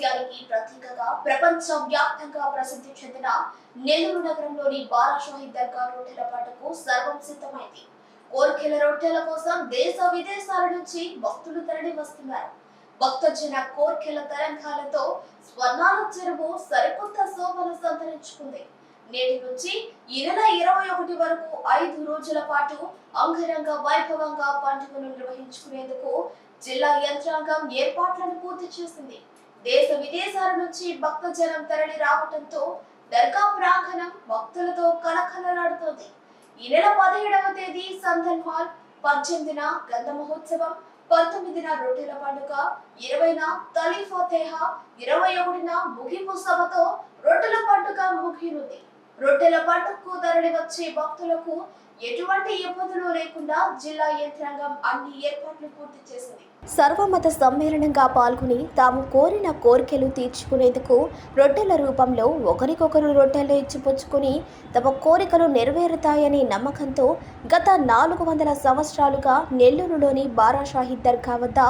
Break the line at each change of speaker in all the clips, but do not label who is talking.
సామరస్యానికి ప్రతీకగా ప్రపంచ వ్యాప్తంగా ప్రసిద్ధి చెందిన నెల్లూరు నగరంలోని బారాషాహి దర్గా రొట్టెల పంటకు సర్వం సిద్ధమైంది. కోర్కెల రొట్టెల కోసం దేశ విదేశాల నుంచి భక్తులు తరలి వస్తున్నారు. భక్తజన కోర్కెల తరంగాలతో స్వర్ణాల చెరువు సరికొత్త శోభను సంతరించుకుంది. నేటి నుంచి ఈ నెల ఇరవై ఒకటి వరకు ఐదు రోజుల పాటు అంగరంగ వైభవంగా పండుగను నిర్వహించుకునేందుకు జిల్లా యంత్రాంగం ఏర్పాట్లను పూర్తి చేసింది. దేశ విదేశాల నుంచి భక్తజనం తరలి రావడంతో దర్గా ప్రాంగణం భక్తులతో కలకలలాడుతోంది ఈ నెల పదిహేడవ తేదీ సందన్ హాల్ పద్దెనిమిదిన గంధ మహోత్సవం పంతొమ్మిదిన రొట్టెల పండుగ ఇరవైన తలీఫా తేహ ఇరవై ఒకటిన ముగింపు సభతో రొట్టెల పండుగ ముగియనుంది. రొట్టెల పండుగకు తరలి వచ్చే భక్తులకు ఎటువంటి ఇబ్బందులు లేకుండా జిల్లా యంత్రాంగం అన్ని ఏర్పాట్లు పూర్తి చేసింది. సర్వమత సమ్మేళనంగా పాల్గొని తాము కోరిన కోరికలు తీర్చుకునేందుకు రొట్టెల రూపంలో ఒకరికొకరు రొట్టెలు ఇచ్చిపుచ్చుకుని తమ కోరికలు నెరవేరుతాయనే నమ్మకంతో గత నాలుగు వందల సంవత్సరాలుగా నెల్లూరులోని బారాషాహి దర్గా వద్ద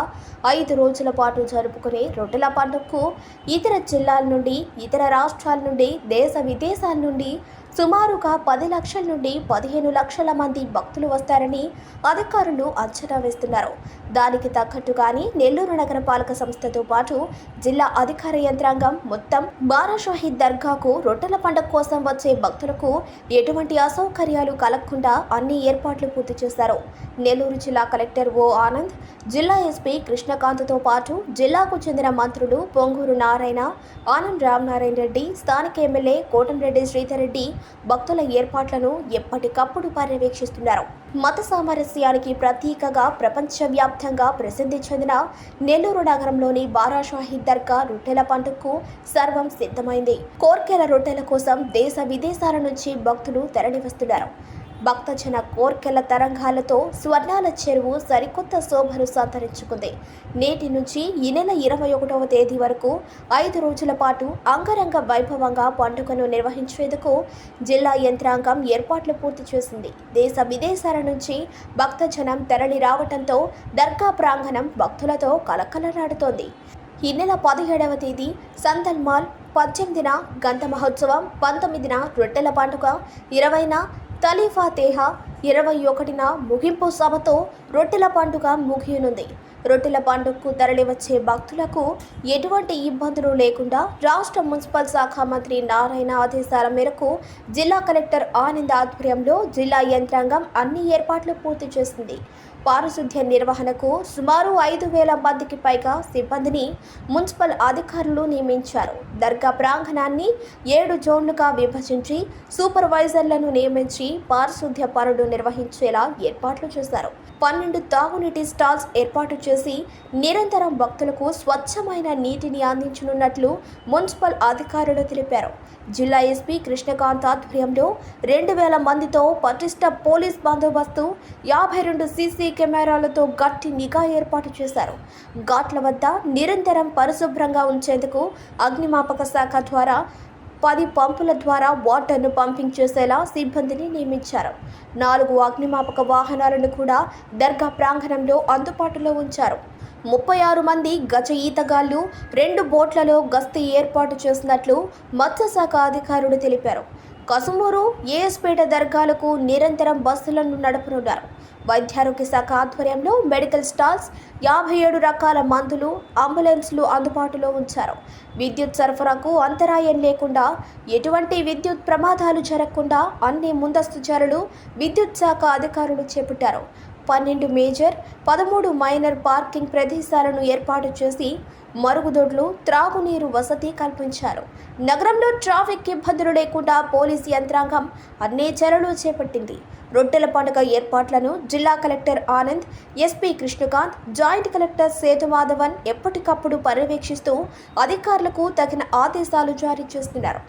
ఐదు రోజుల పాటు జరుపుకునే రొట్టెల పండుగకు ఇతర జిల్లాల నుండి ఇతర రాష్ట్రాల నుండి దేశ విదేశాల నుండి సుమారుగా పది లక్షల నుండి పదిహేను లక్షల మంది భక్తులు వస్తారని అధికారులు అంచనా వేస్తున్నారు. దానికి తగ్గట్టుగానే నెల్లూరు నగరపాలక సంస్థతో పాటు జిల్లా అధికార యంత్రాంగం మొత్తం బారాషాహి దర్గాకు రొట్టెల పండుగ కోసం వచ్చే భక్తులకు ఎటువంటి అసౌకర్యాలు కలగకుండా అన్ని ఏర్పాట్లు పూర్తి చేశారు. నెల్లూరు జిల్లా కలెక్టర్ ఓ ఆనంద్ జిల్లా ఎస్పీ కృష్ణకాంత్తో పాటు జిల్లాకు చెందిన మంత్రులు పొంగూరు నారాయణ ఆనంద్ రామనారాయణ రెడ్డి స్థానిక ఎమ్మెల్యే కోటంరెడ్డి శ్రీధర్ రెడ్డి భక్తుల ఏర్పాట్లను ఎప్పటికప్పుడు పర్యవేక్షిస్తున్నారు. మత సామరస్యానికి ప్రతీకగా ప్రపంచవ్యాప్తంగా ప్రసిద్ధి చెందిన నెల్లూరు నగరంలోని బారాషాహి దర్గా రొట్టెల పండుగకు సర్వం సిద్ధమైంది. కోర్కెల రొట్టెల కోసం దేశ విదేశాల నుంచి భక్తులు తరలివస్తున్నారు. భక్తజన కోర్కెల తరంగాలతో స్వర్ణాల చెరువు సరికొత్త శోభను సంతరించుకుంది. నేటి నుంచి ఈ నెల ఇరవై ఒకటవ తేదీ వరకు ఐదు రోజుల పాటు అంగరంగ వైభవంగా పండుగను నిర్వహించేందుకు జిల్లా యంత్రాంగం ఏర్పాట్లు పూర్తి చేసింది. దేశ విదేశాల నుంచి భక్తజనం తరలి రావడంతో దర్గా ప్రాంగణం భక్తులతో కలకలలాడుతోంది. ఈ నెల పదిహేడవ తేదీ సందల్మాల్ పద్దెనిమిదిన గంధ మహోత్సవం పంతొమ్మిదిన రొట్టెల పండుగ ఇరవైన తలీఫా తేహ ఇరవై ఒకటిన ముగింపు సభతో రొట్టెల పండుగ ముగియనుంది. రొట్టెల పండుగకు తరలివచ్చే భక్తులకు ఎటువంటి ఇబ్బందులు లేకుండా రాష్ట్ర మున్సిపల్ శాఖ మంత్రి నారాయణ ఆదేశాల మేరకు జిల్లా కలెక్టర్ ఆనంద్ ఆధ్వర్యంలో జిల్లా యంత్రాంగం అన్ని ఏర్పాట్లు పూర్తి చేసింది. పారిశుద్ధ్య నిర్వహణకు సుమారు ఐదు వేల మందికి పైగా సిబ్బందిని మున్సిపల్ అధికారులు నియమించారు. దర్గా ప్రాంగణాన్ని ఏడు జోన్లుగా విభజించి సూపర్వైజర్లను నియమించి పారిశుద్ధ్య పనులు నిర్వహించేలా ఏర్పాట్లు చేశారు. పన్నెండు తాగునీటి స్టాల్స్ ఏర్పాటు చేసి నిరంతరం భక్తులకు స్వచ్ఛమైన నీటిని అందించనున్నట్లు మున్సిపల్ అధికారులు తెలిపారు. జిల్లా ఎస్పీ కృష్ణకాంత్ ఆధ్వర్యంలో రెండు వేల మందితో పటిష్ట పోలీస్ బందోబస్తు యాభై రెండు సీసీ సీసీ కెమెరాలతో గట్టి నిఘా ఏర్పాటు చేశారు. ఘాట్ల వద్ద నిరంతరం పరిశుభ్రంగా ఉంచేందుకు అగ్నిమాపక శాఖ ద్వారా పది పంపుల ద్వారా వాటర్ను పంపింగ్ చేసేలా సిబ్బందిని నియమించారు. నాలుగు అగ్నిమాపక వాహనాలను కూడా దర్గా ప్రాంగణంలో అందుబాటులో ఉంచారు. ముప్పై ఆరు మంది గజ ఈతగాళ్ళు రెండు బోట్లలో గస్తీ ఏర్పాటు చేసినట్లు మత్స్యశాఖ అధికారులు తెలిపారు. కసుమూరు ఏఎస్పేట దర్గాలకు నిరంతరం బస్సులను నడపనున్నారు. వైద్యారోగ్య శాఖ ఆధ్వర్యంలో మెడికల్ స్టాల్స్ యాభై ఏడు రకాల మందులు అంబులెన్స్లు అందుబాటులో ఉంచారు. విద్యుత్ సరఫరాకు అంతరాయం లేకుండా ఎటువంటి విద్యుత్ ప్రమాదాలు జరగకుండా అన్ని ముందస్తు చర్యలు విద్యుత్ శాఖ అధికారులు చేపట్టారు. పన్నెండు మేజర్ పదమూడు మైనర్ పార్కింగ్ ప్రదేశాలను ఏర్పాటు చేసి మరుగుదొడ్లు త్రాగునీరు వసతి కల్పించారు. నగరంలో ట్రాఫిక్ ఇబ్బందులు లేకుండా పోలీస్ యంత్రాంగం అన్ని చర్యలు చేపట్టింది. రొట్టెల పండుగ ఏర్పాట్లను జిల్లా collector Anand SP Krishnakanth joint collector Sethumadhavan ఎప్పటికప్పుడు పర్యవేక్షిస్తూ అధికారులకు తగిన ఆదేశాలు జారీ చేస్తున్నారు.